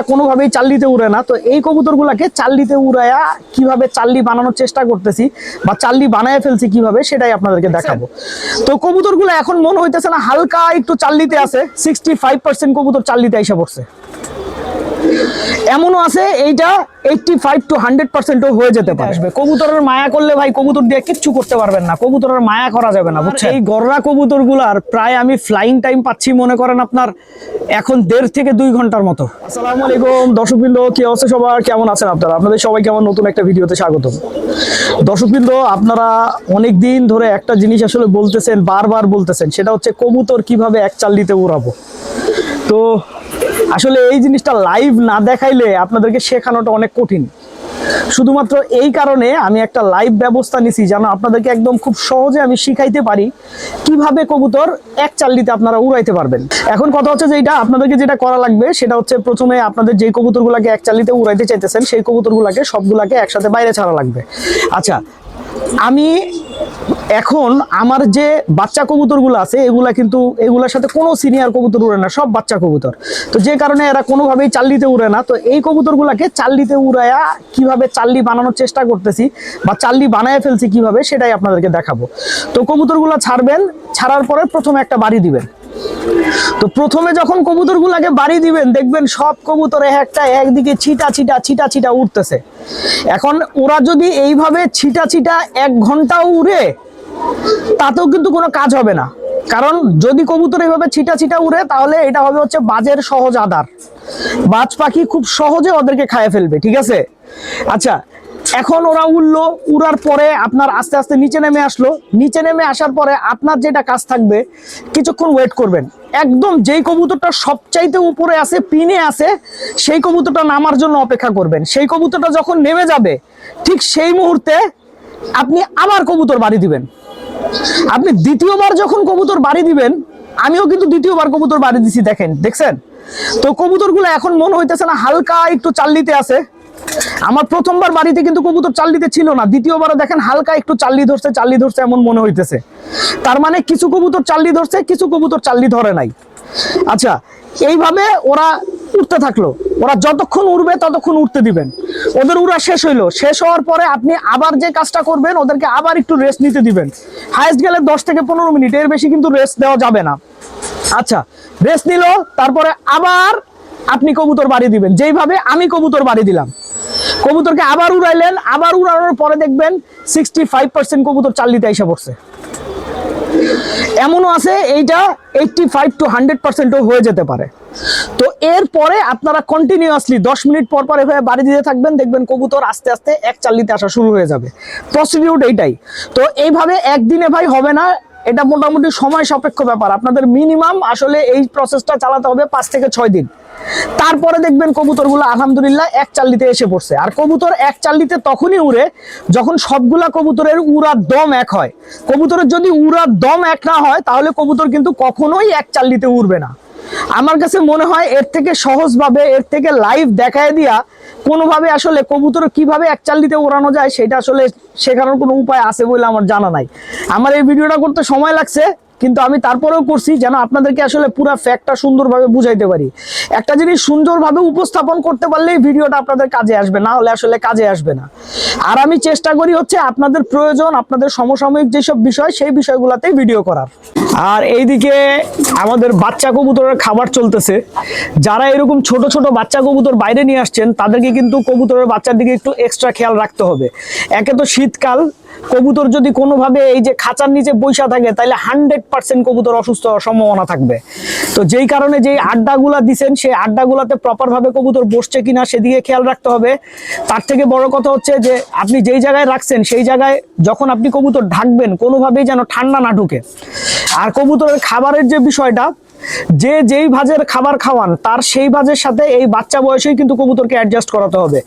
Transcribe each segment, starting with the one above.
এরা কোনোভাবেই চাল্লিতে উড়ে না। তো এই কবুতরগুলোকে চাল্লিতে উড়ায়া কীভাবে চাল্লি বানানোর চেষ্টা করতেছি বা চাল্লি বানায় ফেলছি কীভাবে সেটাই আপনাদেরকে দেখাবো। তো কবুতরগুলো এখন মন হইতেছে না হালকা একটু চাল্লিতে আছে সিক্সটি ফাইভ পার্সেন্ট কবুতর চাল্লিতে এসে পড়ছে। এমনও আছে এইটা এইটটি ফাইভ টু হান্ড্রেড পার্সেন্টও হয়ে যেতে পারে। আসবে। কবুতরের মায়া করলে ভাই কবুতর দিয়ে কিচ্ছু করতে পারবেন না। কবুতরের মায়া করা যাবে না বুঝছেন? এই গররা কবুতরগুলার প্রায় আমি ফ্লাইং টাইম পাচ্ছি মনে করেন আপনার এখন দেড় থেকে দুই ঘণ্টার মতো। আসসালামু আলাইকুম। দর্শকবৃন্দ কি অবস্থা সবার? কেমন আছেন আপনারা? আপনাদের সবাইকে আমার নতুন একটা ভিডিওতে স্বাগতম। দর্শকবৃন্দ আপনারা অনেক দিন ধরে একটা জিনিস আসলে বলতেছেন বারবার বলতেছেন সেটা হচ্ছে কবুতর কীভাবে এক চাল্লিতে উড়াবো। তো আসলে এই জিনিসটা লাইভ না দেখাইলে আপনাদেরকে শেখানোটা অনেক কঠিন। শুধুমাত্র এই কারণে আমি একটা লাইভ ব্যবস্থা নিছি যেন আপনাদেরকে একদম খুব সহজে আমি শিখাইতে পারি কীভাবে কবুতর এক চাল্লিতে আপনারা উড়াইতে পারবেন। এখন কথা হচ্ছে যে এটা আপনাদেরকে যেটা করা লাগবে সেটা হচ্ছে প্রথমে আপনাদের যে কবুতরগুলোকে এক চাল্লিতে উড়াইতে চাইতেছেন, সেই কবুতরগুলোকে সবগুলাকে একসাথে বাইরে ছাড়া লাগবে। আচ্ছা আমি এখন আমার যে বাচ্চা কবুতরগুলো আছে, এগুলা কিন্তু এগুলোর সাথে কোনো সিনিয়র কবুতর উড়ে না, সব বাচ্চা কবুতর। তো যে কারণে এরা কোনোভাবেই চাল্লিতে উড়ে না। তো এই কবুতরগুলোকে চাল্লিতে উড়ায়া কীভাবে চাল্লি বানানোর চেষ্টা করতেছি বা চাল্লি বানায় ফেলছি কীভাবে, সেটাই আপনাদেরকে দেখাবো। তো কবুতরগুলো ছাড়বেন, ছাড়ার পরে প্রথমে একটা বাড়ি দিবেন। তো প্রথমে যখন কবুতরগুলোকে বাড়ি দিবেন, দেখবেন সব কবুতর এক একটা একদিকে ছিটা ছিটা ছিটা ছিটা উঠতেছে এখন ওরা যদি এইভাবে ছিটা ছিটা এক ঘন্টাও উড়ে তাতেও কিন্তু কোনো কাজ হবে না। কারণ যদি কবুতর এইভাবে ছিটা ছিটা উড়ে, তাহলে এটা হবে হচ্ছে বাজের সহজ আদার। বাজ পাখি খুব সহজে ওদেরকে খায় ফেলবে, ঠিক আছে? আচ্ছা এখন ওরা উড়লো, উড়ার পরে আপনার আস্তে আস্তে নিচে নেমে আসলো। নিচে নেমে আসার পরে আপনার যেটা কাজ থাকবে, কিছুক্ষণ ওয়েট করবেন। একদম যেই কবুতরটা সবচাইতে উপরে আছে, পিনে আছে, সেই কবুতরটা নামার জন্য অপেক্ষা করবেন। সেই কবুতরটা যখন নেমে যাবে, ঠিক সেই মুহূর্তে আপনি আবার কবুতর বাড়ি দিবেন। আপনি দ্বিতীয়বার যখন কবুতর বাড়ি দিবেন, আমিও কিন্তু দ্বিতীয়বার কবুতর বাড়ি দিছি, দেখেন, দেখছেন? তো কবুতরগুলো এখন মনে হইতেছে না, হালকা একটু চাল্লিতে আছে। আমার প্রথমবার বাড়িতে কিন্তু কবুতর চাল্লিতে ছিল না দ্বিতীয়বারে দেখেন হালকা একটু চাল্লি ধরছে চাল্লি ধরছে এমন মনে হইতেছে। তার মানে কিছু কবুতর চাল্লি ধরছে, কিছু কবুতর চাল্লি ধরে নাই। আচ্ছা এইভাবে ওরা উঠতে থাকল। ওরা যতক্ষণ উড়বে ততক্ষণ উঠতে দিবেন। ওদের উড়া শেষ হইল। শেষ হওয়ার পরে আপনি আবার যে কাজটা করবেন, ওদেরকে আবার একটু রেস্ট নিতে দিবেন। হাইস্ট গেলে দশ থেকে পনেরো মিনিট, এর বেশি কিন্তু রেস্ট দেওয়া যাবে না। আচ্ছা রেস্ট নিল, তারপরে আবার আপনি কবুতর বাড়ি দিবেন। যেইভাবে আমি কবুতর বাড়ি দিলাম। কবুতরকে আবার উড়াইলেন, আবার উড়ানোর পরে দেখবেন সিক্সটি ফাইভ পার্সেন্ট কবুতর চাল চাল্লিতে এসে পড়ছে। এমনও আছে, এইটা এইটটি ফাইভ টু হান্ড্রেড পার্সেন্টও হয়ে যেতে পারে। তো এরপরে আপনারা কন্টিনিউয়াসলি দশ মিনিট পর পর এভাবে বাড়ি দিতে থাকবেন, দেখবেন কবুতর আস্তে আস্তে এক চাল্লিতে আসা শুরু হয়ে যাবে। প্রসিডিউট এইটাই। তো এইভাবে একদিনে ভাই হবে না, এটা মোটামুটি সময় সাপেক্ষ ব্যাপার। আপনাদের মিনিমাম আসলে এই প্রসেসটা চালাতে হবে পাঁচ থেকে ছয় দিন। তারপরে দেখবেন কবুতরগুলো আলহামদুলিল্লাহ এক চাল্লিতে এসে পড়ছে। আর কবুতর এক চাল্লিতে তখনই উড়ে যখন সবগুলা কবুতরের উড়ার দম এক হয়। কবুতরের যদি উড়ার দম এক না হয়, তাহলে কবুতর কিন্তু কখনোই এক চাল্লিতে উড়বে না। আমার কাছে মনে হয় এর থেকে সহজভাবে, এর থেকে লাইভ দেখায় দিয়া কোনোভাবে আসলে কবুতর কীভাবে এক দিতে ওড়ানো যায়, সেটা আসলে শেখানোর কোনো উপায় আছে বলে আমার জানা নাই। আমার এই ভিডিওটা করতে সময় লাগছে। কিন্তু আমি তারপরেও করছি যেন আপনাদেরকে আসলে পুরো ফ্যাক্টটা সুন্দরভাবে বুঝাইতে পারি। একটা জিনিস সুন্দরভাবে উপস্থাপন করতে পারলেই ভিডিওটা আপনাদের কাজে আসবে, না হলে আসলে কাজে আসবে না। আর আমি চেষ্টা করি হচ্ছে আপনাদের প্রয়োজন, আপনাদের সমসাময়িক যেসব বিষয়, সেই বিষয়গুলোতেই ভিডিও করার। আর এইদিকে আমাদের বাচ্চা কবুতরের খাবার চলতেছে। যারা এরকম ছোট ছোট বাচ্চা কবুতর বাইরে নিয়ে আসছেন, তাদেরকে কিন্তু কবুতরের বাচ্চার দিকে একটু এক্সট্রা খেয়াল রাখতে হবে। একে তো শীতকাল কবুতর যদি কোনোভাবে এই যে খাঁচার নিচে বৈশা থাকে তাহলে হান্ড্রেড পার্সেন্ট কবুতর অসুস্থ হওয়ার সম্ভাবনা থাকবে। তো যেই কারণে যেই আড্ডাগুলা দিছেন, সেই আড্ডাগুলাতে প্রপারভাবে কবুতর বসছে কিনা সেদিকে খেয়াল রাখতে হবে। তার থেকে বড় কথা হচ্ছে যে, আপনি যেই জায়গায় রাখছেন, সেই জায়গায় যখন আপনি কবুতর ঢাকবেন, কোনোভাবেই যেন ঠান্ডা না ঢুকে। আর কবুতরের খাবারের যে বিষয়টা যে যেই ভাজের খাবার খাওয়ান, তার সেই ভাজের সাথে এই বাচ্চা বয়সেই কিন্তু কবুতরকে অ্যাডজাস্ট করাতে হবে।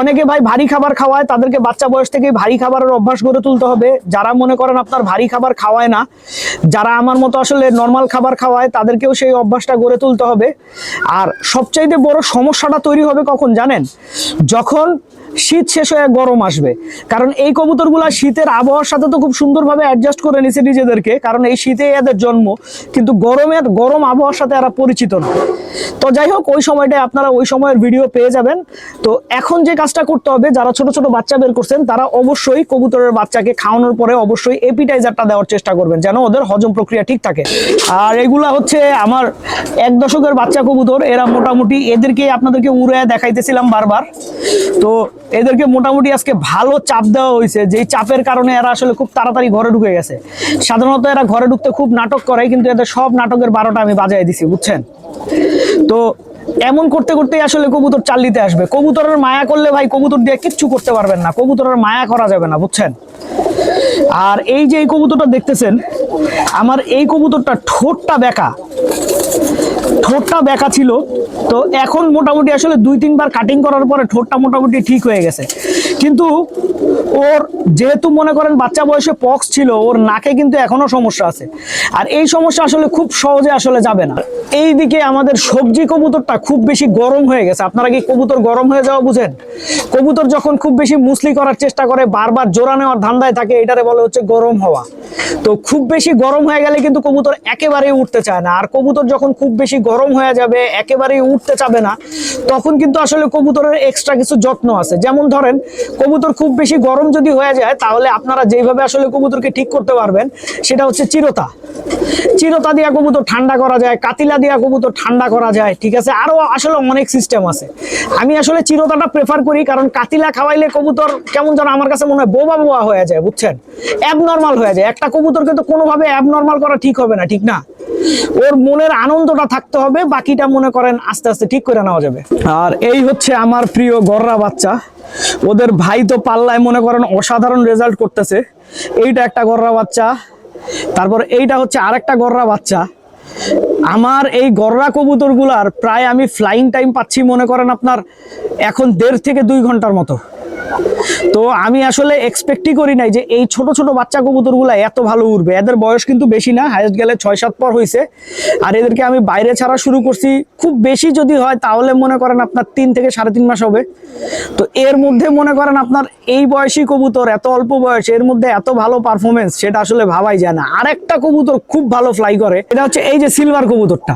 অনেকে ভাই ভারী খাবার খাওয়ায়, তাদেরকে বাচ্চা বয়স থেকেই ভারী খাবারের অভ্যাস গড়ে তুলতে হবে। যারা মনে করেন আপনার ভারী খাবার খাওয়ায় না, যারা আমার মতো আসলে নর্মাল খাবার খাওয়ায়, তাদেরকেও সেই অভ্যাসটা গড়ে তুলতে হবে। আর সবচাইতে বড় সমস্যাটা তৈরি হবে কখন জানেন? যখন শীত শেষ হয়ে গরম আসবে। কারণ এই কবুতরগুলা শীতের আবহাওয়ার সাথে তো খুব সুন্দরভাবে অ্যাডজাস্ট করে নিছে নিজেদেরকে, কারণ এই শীতে এদের জন্ম। কিন্তু গরমের গরম আবহাওয়ার সাথে এরা পরিচিত না। তো যাই হোক, ওই সময়টায় আপনারা ওই সময়ের ভিডিও পেয়ে যাবেন। তো এখন যে কাজটা করতে হবে, যারা ছোট ছোট বাচ্চা বের করছেন, তারা অবশ্যই কবুতরের বাচ্চাকে খাওয়ানোর পরে অবশ্যই এপিটাইজারটা দেওয়ার চেষ্টা করবেন, যেন ওদের হজম প্রক্রিয়া ঠিক থাকে। আর এগুলা হচ্ছে আমার এক দশকের বাচ্চা কবুতর, এরা মোটামুটি এদেরকে আপনাদেরকে উড়ে দেখাইতেছিলাম বারবার। তো এদেরকে মোটামুটি আজকে ভালো চাপ দেওয়া হয়েছে যেই চাপের কারণে এরা আসলে খুব তাড়াতাড়ি ঘরে ঢুকে গেছে। সাধারণত এরা ঘরে ঢুকতে খুব নাটক করে, কিন্তু এদের সব নাটকের বারোটা আমি বাজায় দিছি, বুঝছেন? তো এমন করতে করতেই আসলে কবুতর চাল দিতে আসবে। কবুতরের মায়া করলে ভাই কবুতর দিয়ে কিচ্ছু করতে পারবেন না। কবুতরের মায়া করা যাবে না, বুঝছেন? আর এই যে এই কবুতরটা দেখতেছেন, আমার এই কবুতরটা ঠোঁটটা বেঁকা। ঠোঁটটা বেঁকা ছিল। তো এখন মোটামুটি আসলে দুই তিনবার কাটিং করার পরে ঠোঁটটা মোটামুটি ঠিক হয়ে গেছে। কিন্তু ওর যেহেতু মনে করেন বাচ্চা বয়সে পক্স ছিল, ওর নাকে কিন্তু এখনও সমস্যা আছে। আর এই সমস্যা আসলে খুব সহজে আসলে যাবে না। এইদিকে আমাদের সবজি কবুতরটা খুব বেশি গরম হয়ে গেছে। আপনারা কি কবুতর গরম হয়ে যাওয়া বুঝেন? কবুতর যখন খুব বেশি মুসলি করার চেষ্টা করে, বারবার জোড়া নেওয়ার ধান্দায় থাকে, এটারে বলে হচ্ছে গরম হওয়া। তো খুব বেশি গরম হয়ে গেলে কিন্তু কবুতর একেবারেই উঠতে চায় না। আর কবুতর যখন খুব বেশি গরম হয়ে যাবে, একেবারেই উঠতে চাবে না, তখন কিন্তু আসলে কবুতরের এক্সট্রা কিছু যত্ন আছে। যেমন ধরেন কবুতর খুব বেশি গরম যদি হয়ে যায়, তাহলে আপনারা যেভাবে আসলে কবুতরকে ঠিক করতে পারবেন, সেটা হচ্ছে চিরতা। চিরতা দিয়া কবুতর ঠান্ডা করা যায়, কাতিলা দিয়া কবুতর ঠান্ডা করা যায়, ঠিক আছে? আরও আসলে অনেক সিস্টেম আছে। আমি আসলে চিরতাটা প্রেফার করি, কারণ কাতিলা খাওয়াইলে কবুতর কেমন যেন আমার কাছে মনে হয় বোবা বোবা হয়ে যায়, বুঝছেন? অ্যাবনর্মাল হয়ে যায়। একটা কবুতরকে তো কোনোভাবে অ্যাবনর্মাল করা ঠিক হবে না, ঠিক না? ওর মনের আনন্দটা থাকতে হবে, বাকিটা মনে করেন আস্তে আস্তে ঠিক করে নেওয়া যাবে। আর এই হচ্ছে আমার প্রিয় গররা বাচ্চা। ওদের ভাই তো পাল্লায় মনে করেন অসাধারণ রেজাল্ট করতেছে। এইটা একটা গররা বাচ্চা। তারপর এইটা হচ্ছে আরেকটা গররা বাচ্চা। আমার এই গররা কবুতরগুলার প্রায় আমি ফ্লাইং টাইম পাচ্ছি মনে করেন আপনার এখন দেড় থেকে দুই ঘণ্টার মতো। তো আমি আসলে এক্সপেক্টই করি নাই যে এই ছোট ছোট বাচ্চা কবুতরগুলো এত ভালো উঠবে এদের বয়স কিন্তু বেশি না, হাইস্ট গেলে ছয় সাত পর হয়েছে আর এদেরকে আমি বাইরে ছাড়া শুরু করছি, খুব বেশি যদি হয় তাহলে মনে করেন আপনার তিন থেকে সাড়ে তিন মাস হবে। তো এর মধ্যে মনে করেন আপনার এই বয়সী কবুতর এত অল্প বয়স, এর মধ্যে এত ভালো পারফরমেন্স সেটা আসলে ভাবাই যায় না। আরেকটা কবুতর খুব ভালো ফ্লাই করে, এটা হচ্ছে এই যে সিলভার কবুতরটা।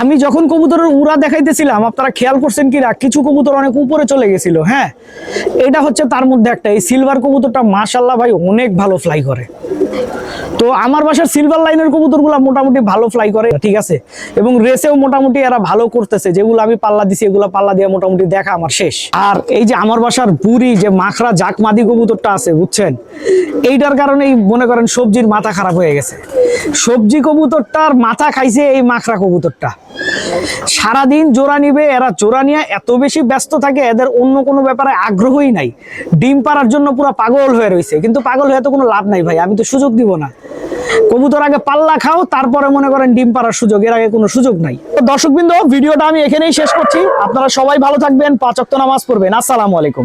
আমি যখন কবুতরের উড়া দেখাইতেছিলাম, আপনারা খেয়াল করছেন কিনা? কিছু কবুতর অনেক উপরে চলে গেছিল হ্যাঁ? এটা হচ্ছে তার মধ্যে একটা, এই সিলভার কবুতরটা মাশাল্লাহ ভাই অনেক ভালো ফ্লাই করে। তো আমার বাসার সিলভার লাইনের কবুতরগুলো মোটামুটি ভালো ফ্লাই করে, ঠিক আছে? এবং রেসেও মোটামুটি এরা ভালো করতেছে, যেগুলো আমি পাল্লা দিছি, এগুলো পাল্লা দিয়ে মোটামুটি দেখা আমার শেষ। আর এই যে আমার বাসার বুড়ি, যে মাখরা জাকমাদি কবুতরটা আছে, বুঝছেন? এইটার কারণেই মনে করেন সবজির মাথা খারাপ হয়ে গেছে। সবজি কবুতরটার মাথা খাইছে এই মাখরা কবুতরটা। সারাদিন জোড়া নিবে, এরা জোড়া নিয়ে এত বেশি ব্যস্ত থাকে, এদের অন্য কোনো ব্যাপারে আগ্রহই নাই। ডিম পাড়ার জন্য পুরো পাগল হয়ে রয়েছে, কিন্তু পাগল হয়ে তো কোনো লাভ নাই ভাই, আমি তো সুযোগ দিব না। কবুতর আগে পাল্লা খাও, তারপরে মনে করেন ডিম পাড়ার সুযোগ, এর আগে কোনো সুযোগ নাই। দর্শকবৃন্দ, ভিডিওটা আমি এখানেই শেষ করছি, আপনারা সবাই ভালো থাকবেন, পাঁচ ওয়াক্ত নামাজ পড়বেন, আসসালামু আলাইকুম।